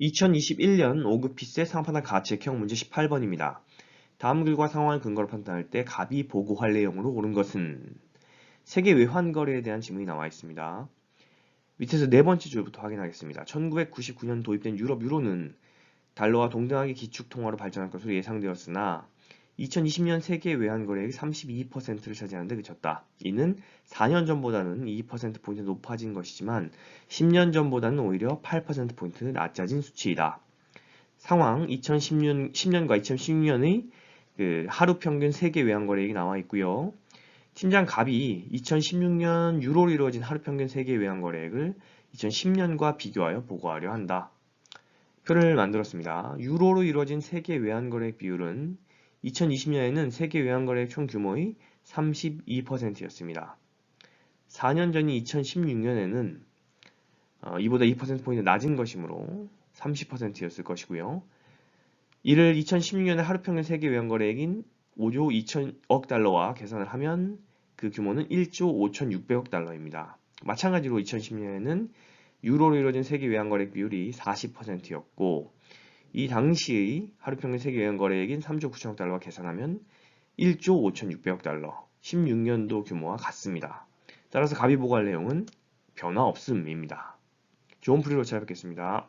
2021년 5급 피세 상판단 가책형 문제 18번입니다. 다음 글과 상황을 근거로 판단할 때 갑이 보고할 내용으로 옳은 것은 세계 외환 거래에 대한 질문이 나와 있습니다. 밑에서 네 번째 줄부터 확인하겠습니다. 1999년 도입된 유럽 유로는 달러와 동등하게 기축 통화로 발전할 것으로 예상되었으나 2020년 세계 외환 거래액이 32%를 차지하는 데 그쳤다. 이는 4년 전보다는 2%포인트 높아진 것이지만 10년 전보다는 오히려 8%포인트 낮아진 수치이다. 상황 2010년, 10년과 2016년의 그 하루 평균 세계 외환 거래액이 나와 있고요. 팀장 갑이 2016년 유로로 이루어진 하루 평균 세계 외환 거래액을 2010년과 비교하여 보고하려 한다. 표를 만들었습니다. 유로로 이루어진 세계 외환 거래액 비율은 2020년에는 세계 외환거래 총 규모의 32%였습니다. 4년 전인 2016년에는 어, 이보다 2%포인트 낮은 것이므로 30%였을 것이고요. 이를 2016년에 하루 평균 세계 외환거래액인 5조 2천억 달러와 계산을 하면 그 규모는 1조 5,600억 달러입니다. 마찬가지로 2010년에는 유로로 이루어진 세계 외환거래액 비율이 40%였고 이 당시의 하루 평균 세계 여행 거래액인 3조 9천억 달러와 계산하면 1조 5,600억 달러, 16년도 규모와 같습니다. 따라서 가비 보고할 내용은 변화 없음입니다. 좋은 풀이로 찾아뵙겠습니다.